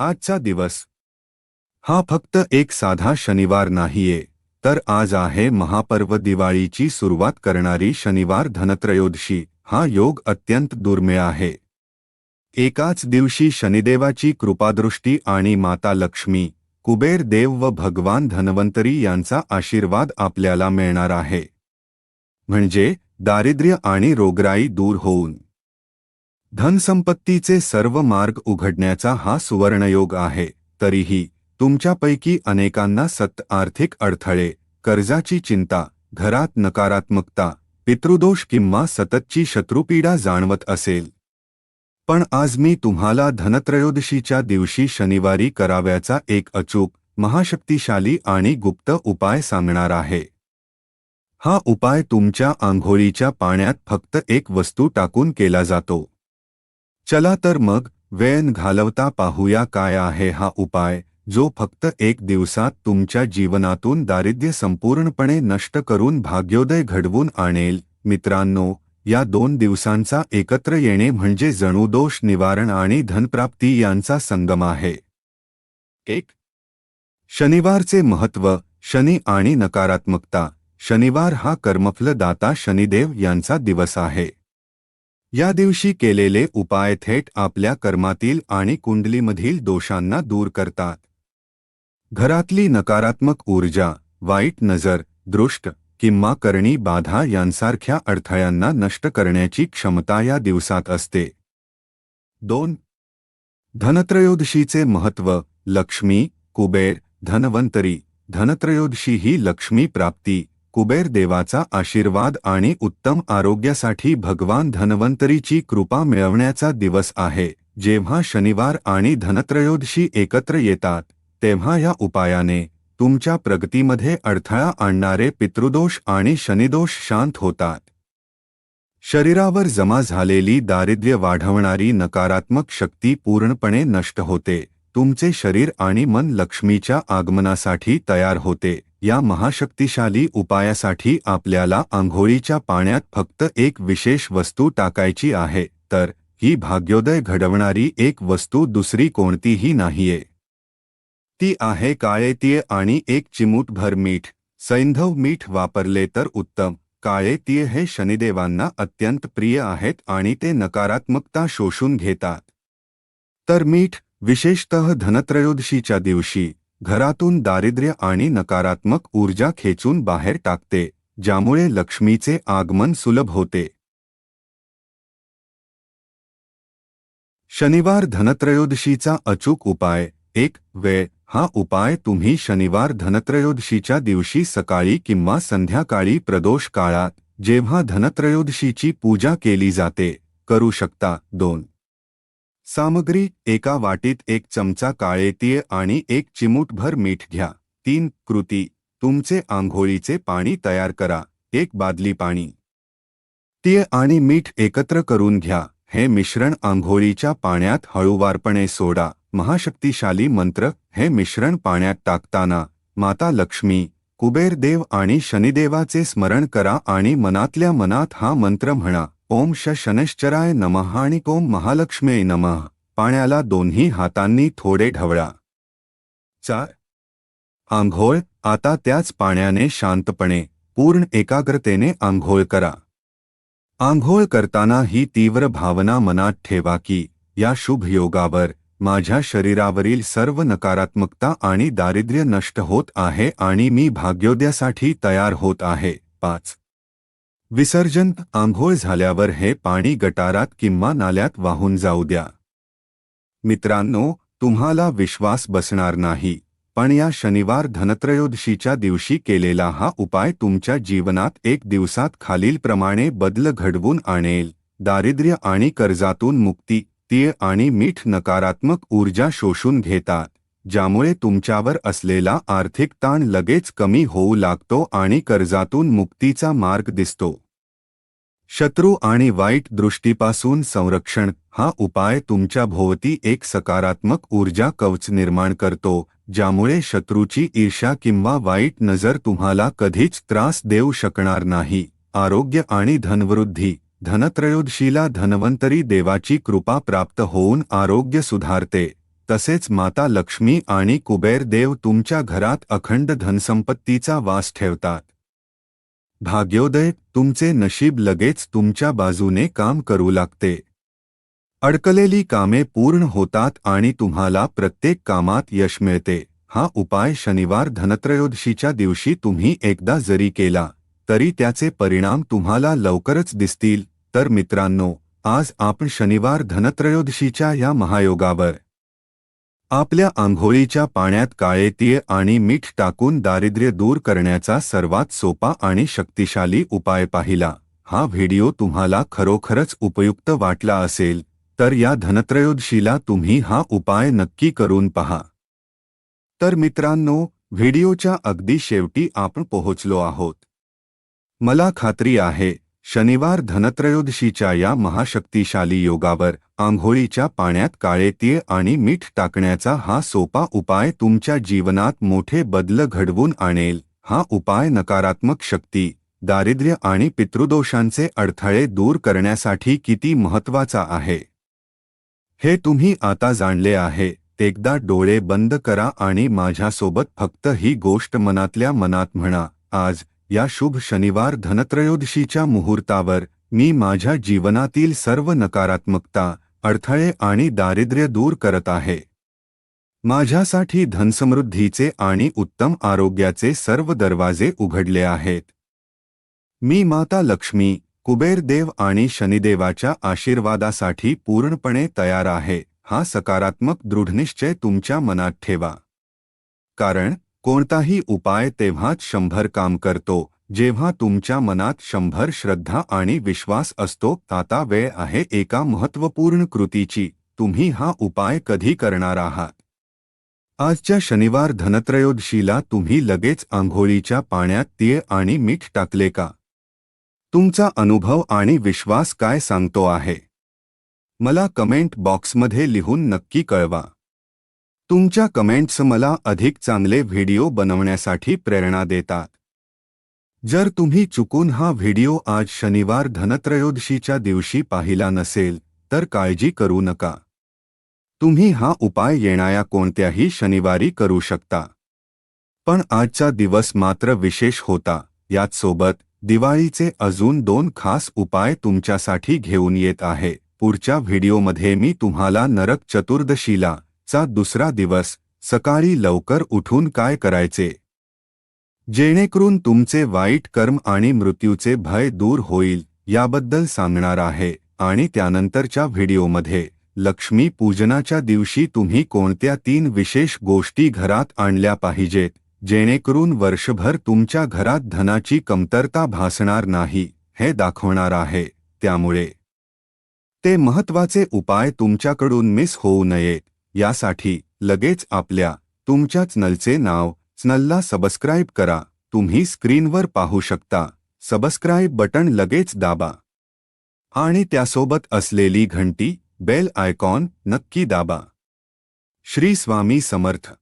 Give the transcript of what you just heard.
आजचा दिवस. हा फक्त एक साधा शनिवार नाहीये तर आज आहे महापर्व दिवाळीची सुरुवात करणारी शनिवार धनत्रयोदशी हा योग अत्यंत दुर्मिळ आहे. एकाच दिवशी शनिदेवाची कृपादृष्टी आणि माता लक्ष्मी कुबेर देव व भगवान धन्वंतरी यांचा आशीर्वाद आपल्याला मिळणार आहे. म्हणजे दारिद्र्य आणि रोगराई दूर होऊन. धनसंपत्तीचे सर्व मार्ग उघडण्याचा हा सुवर्णयोग आहे तरीही तुमच्यापैकी अनेकांना सत आर्थिक अडथळे कर्जाची चिंता घरात नकारात्मकता पितृदोष किंवा सततची शत्रुपीडा जाणवत असेल. पण आज मी तुम्हाला धनत्रयोदशीच्या दिवशी शनिवारी कराव्याचा एक अचूक महाशक्तिशाली आणि गुप्त उपाय सांगणार आहे. हा उपाय तुमच्या आंघोळीच्या पाण्यात फक्त एक वस्तू टाकून केला जातो. चला तर मग वेन घालवता पाहूया काय आहे हा उपाय जो फक्त एक दिवसात तुमच्या जीवनातून दारिद्र्य संपूर्णपणे नष्ट करून भाग्योदय घडवून आणेल. मित्रांनो या दोन दिवसांचा एकत्र येणे म्हणजे जणू दोष निवारण आणि धनप्राप्ती यांचा संगम आहे. एक. शनिवारचे महत्त्व शनी आणि नकारात्मकता. शनिवार हा कर्मफलदाता शनिदेव यांचा दिवस आहे. या दिवशी केलेले उपाय थेट आपल्या कर्मातील आणि कुंडलीमधील दोषांना दूर करतात. घरातली नकारात्मक ऊर्जा वाईट नजर दृष्ट किंवा करणी बाधा यांसारख्या अडथळ्यांना नष्ट करण्याची क्षमता या दिवसात असते. दोन. धनत्रयोदशीचे महत्त्व लक्ष्मी कुबेर धनवंतरी. धनत्रयोदशी ही लक्ष्मी प्राप्ती कुबेर देवाचा आशीर्वाद आणि उत्तम आरोग्यासाठी भगवान धन्वंतरीची कृपा मिळवण्याचा दिवस आहे. जेव्हा शनिवार आणि धनत्रयोदशी एकत्र येतात तेव्हा या उपायाने तुमच्या प्रगतीमध्ये अडथळा आणणारे पितृदोष आणि शनिदोष शांत होतात. शरीरावर जमा झालेली दारिद्र्य वाढवणारी नकारात्मक शक्ती पूर्णपणे नष्ट होते. तुमचे शरीर आणि मन लक्ष्मीच्या आगमनासाठी तयार होते. या महाशक्तिशाली उपायासाठी आपल्याला आंघोळीच्या पाण्यात फक्त एक विशेष वस्तू टाकायची आहे तर ही भाग्योदय घडवणारी एक वस्तू दुसरी कोणतीही नाहीये. ती आहे काळे तीळ आणि एक चिमूटभर मीठ. सैंधव मीठ वापरले तर उत्तम. काळे तीळ हे शनिदेवांना अत्यंत प्रिय आहेत आणि ते नकारात्मकता शोषून घेतात. तर मीठ विशेषतः धनत्रयोदशीच्या दिवशी घरातून दारिद्र्य आणि नकारात्मक ऊर्जा खेचून बाहेर टाकते ज्यामुळे लक्ष्मीचे आगमन सुलभ होते. शनिवार धनत्रयोदशीचा अचूक उपाय एक वेळ हा उपाय तुम्ही शनिवार धनत्रयोदशीच्या दिवशी सकाळी किंवा संध्याकाळी प्रदोष काळात जेव्हा धनत्रयोदशीची पूजा केली जाते करू शकता. दोन सामग्री एका वाटीत एक चमचा काळे तीळ आणि एक चिमूटभर मीठ घ्या. तीन कृती. तुमचे आंघोळीचे पाणी तयार करा. एक बादली पाणी. तीळ आणि मीठ एकत्र करून घ्या. हे मिश्रण आंघोळीच्या पाण्यात हळूवारपणे सोडा. महाशक्तिशाली मंत्र. हे मिश्रण पाण्यात टाकताना माता लक्ष्मी कुबेरदेव आणि शनिदेवाचे स्मरण करा आणि मनातल्या मनात हा मंत्र म्हणा. ओम श शनश्चराय नमः आणि ओम महालक्ष्मी नमः. पाण्याला दोन्ही हातांनी थोडे ढवळा. चार. आंघोळ आता त्याच पाण्याने शांतपणे पूर्ण एकाग्रतेने आंघोळ करा. आंघोळ करताना ही तीव्र भावना मनात ठेवा की या शुभ योगावर माझ्या शरीरावरील सर्व नकारात्मकता आणि दारिद्र्य नष्ट होत आहे आणि मी भाग्योदयासाठी तयार होत आहे. पाच. विसर्जन आंघोळ झाल्यावर हे पाणी गटारात किंवा नाल्यात वाहून जाऊ द्या. मित्रांनो तुम्हाला विश्वास बसणार नाही पण या शनिवार धनत्रयोदशीच्या दिवशी केलेला हा उपाय तुमच्या जीवनात एक दिवसात खालीलप्रमाणे बदल घडवून आणेल. दारिद्र्य आणि कर्जातून मुक्ती तीळ आणि मीठ नकारात्मक ऊर्जा शोषून घेतात. ज्यामुळे तुमच्यावर असलेला आर्थिक ताण लगेच कमी होऊ लागतो आणि कर्जातून मुक्तीचा मार्ग दिसतो. शत्रू आणि वाईट दृष्टीपासून संरक्षण हा उपाय तुमच्या भोवती एक सकारात्मक ऊर्जा कवच निर्माण करतो ज्यामुळे शत्रूची ईर्ष्या किंवा वाईट नजर तुम्हाला कधीच त्रास देऊ शकणार नाही. आरोग्य आणि धनवृद्धी धनत्रयोदशीला धन्वंतरी देवाची कृपा प्राप्त होऊन आरोग्य सुधारते. तसेच माता लक्ष्मी आणि कुबेर देव तुमच्या घरात अखंड धनसंपत्तीचा वास ठेवतात. भाग्योदय तुमचे नशीब लगेच तुमच्या बाजूने काम करू लागते. अडकलेली कामे पूर्ण होतात आणि तुम्हाला प्रत्येक कामात यश मिळते. हा उपाय शनिवार धनत्रयोदशीच्या दिवशी तुम्ही एकदा जरी केला तरी त्याचे परिणाम तुम्हाला लवकरच दिसतील. तर मित्रांनो आज आपण शनिवार धनत्रयोदशीच्या या महायोगावर आपल्या आंघोळीच्या पाण्यात काळे तीळ आणि मीठ टाकून दारिद्र्य दूर करण्याचा सर्वात सोपा आणि शक्तिशाली उपाय पाहिला. हा व्हिडिओ तुम्हाला खरोखरच उपयुक्त वाटला असेल तर या धनत्रयोदशीला तुम्ही हा उपाय नक्की करून पहा. तर मित्रांनो व्हिडिओच्या अगदी शेवटी आपण पोहोचलो आहोत. मला खात्री आहे शनिवार धनत्रयोदशीच्या या महाशक्तिशाली योगावर आंघोळीच्या पाण्यात काळे तीळ आणि मीठ टाकण्याचा हा सोपा उपाय तुमच्या जीवनात मोठे बदल घडवून आणेल. हा उपाय नकारात्मक शक्ती दारिद्र्य आणि पितृदोषांचे अडथळे दूर करण्यासाठी किती महत्त्वाचा आहे? हे तुम्ही आता जाणले आहे. एकदा डोळे बंद करा आणि माझ्यासोबत फक्त ही गोष्ट मनातल्या मनात म्हणा. आज या शुभ शनिवार धनत्रयोदशीच्या मुहूर्तावर मी माझ्या जीवनातील सर्व नकारात्मकता अडथळे आणि दारिद्र्य दूर करत आहे. माझ्यासाठी धनसमृद्धीचे आणि उत्तम आरोग्याचे सर्व दरवाजे उघडले आहेत. मी माता लक्ष्मी कुबेर देव आणि शनिदेवाच्या आशीर्वादासाठी पूर्णपणे तयार आहे. हा सकारात्मक दृढनिश्चय तुमच्या मनात ठेवा. कारण कोणताही उपाय तेव्हाच शंभर काम करतो जेव्हा तुमच्या मनात शंभर श्रद्धा आणि विश्वास असतो आता वेळ आहे एका महत्त्वपूर्ण कृतीची तुम्ही हा उपाय कधी करणार आहात? आजच्या शनिवार धनत्रयोदशीला तुम्ही लगेच आंघोळीच्या पाण्यात तीळ आणि मीठ टाकले का? तुमचा अनुभव आणि विश्वास काय सांगतो आहे? मला कमेंट बॉक्समध्ये लिहून नक्की कळवा. तुमच्या कमेंट्स मला अधिक चांगले व्हिडिओ बनवण्यासाठी प्रेरणा देतात. जर तुम्ही चुकून हा व्हिडिओ आज शनिवार धनत्रयोदशीच्या दिवशी पाहिला नसेल तर काळजी करू नका. तुम्ही हा उपाय येणाऱ्या कोणत्याही शनिवारी करू शकता. पण आजचा दिवस मात्र विशेष होता. याच सोबत दिवाळीचे अजून दोन खास उपाय तुमच्यासाठी घेऊन येत आहे. पुढच्या व्हिडिओमध्ये मी तुम्हाला नरक चतुर्दशीला चा दुसरा दिवस सकाळी लवकर उठून काय करायचे? जेणेकरून तुमचे वाईट कर्म आणि मृत्यूचे भय दूर होईल याबद्दल सांगणार आहे आणि त्यानंतरच्या व्हिडिओमध्ये लक्ष्मी पूजनाच्या दिवशी तुम्ही कोणत्या तीन विशेष गोष्टी घरात आणल्या पाहिजेत जेणेकरून वर्षभर तुमच्या घरात धनाची कमतरता भासणार नाही हे दाखवणार आहे त्यामुळे. ते महत्त्वाचे उपाय तुमच्याकडून मिस होऊ नयेत. यासाठी लगेच आपल्या तुमच्या चॅनलचे नाव चॅनलला सबस्क्राईब करा. तुम्ही स्क्रीनवर पाहू शकता. सबस्क्राईब बटन लगेच दाबा. आणि त्यासोबत असलेली घंटी बेल आयकॉन नक्की दाबा. श्री स्वामी समर्थ.